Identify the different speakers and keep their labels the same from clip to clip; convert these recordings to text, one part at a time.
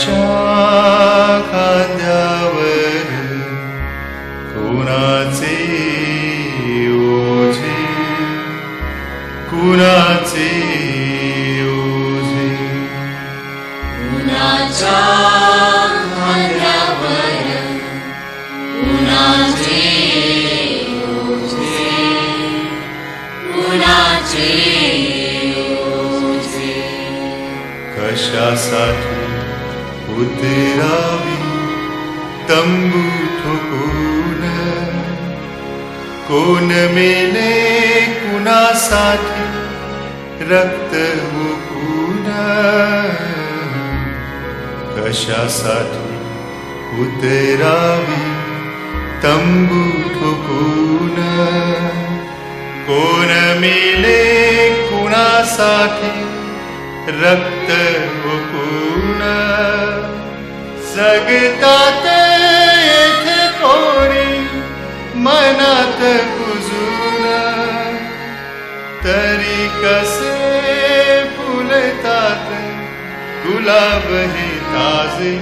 Speaker 1: माझ्या खांद्यावर कुणाचे ओझे कुणाचे ओझे?
Speaker 2: कुणाच्या खांद्यावर कुणाचे ओझे कुणाचे
Speaker 1: कशासाठी उतरावी तंबू ठोकून कोण मेले कुणासाठी रक्त कशासाठी उतरावी तंबू ठोकून कोण मेले कुणासाठी रक्त जगतात येथे कोणी मनात कुजून तरी कसे फुलतात गुलाब हे ताजे.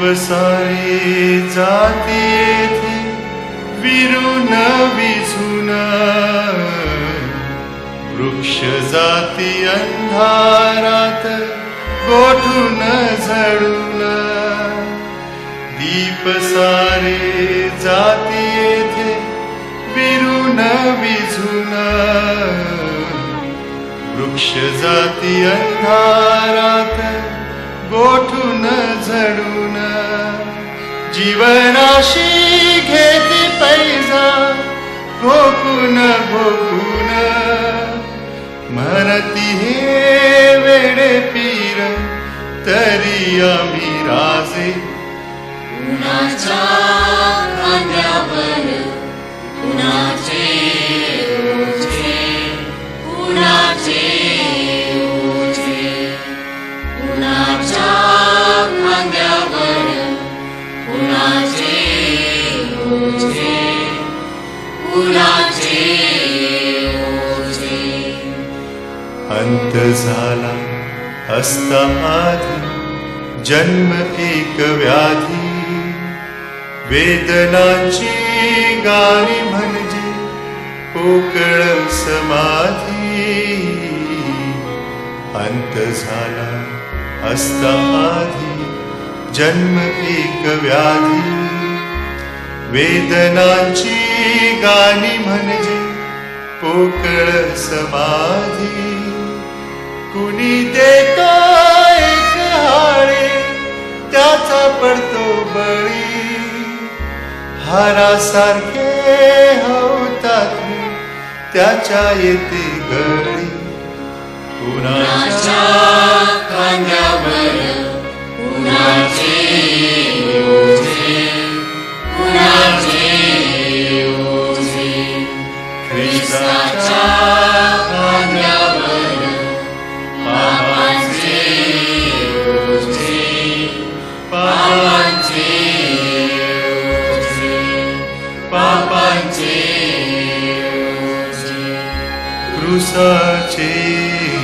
Speaker 1: पसारी जाती येथे विरून विझून वृक्ष जाती अंधारात गोठून झडून दीप सारे जाती येथे विरून विझून वृक्ष जाती अंधारात गोठून झडून. जीवनाशी घेती पैजा भोकून भोकून म्हणती हे वेडे पीर तरी आम्ही राजे.
Speaker 2: कुणाच्या खांद्यावर कुणाचे
Speaker 1: झाला असता आधी जन्म एक व्याधी. वेदनाची गाणी म्हणजे पोकळ समाधी. अंत झाला असता आधी जन्म एक व्याधी. वेदनाची गाणी म्हणजे पोकळ समाधी. कुणी देतो एक हाळे त्याचा पडतो बळी. हारासारखे होतात त्याच्या येते गळी कुणाच्या कुणाच्या
Speaker 2: खांद्यावर
Speaker 1: कुणाचे ओझे कुणाचे ओझे. ख्रिस्ताच्या Deus a ti.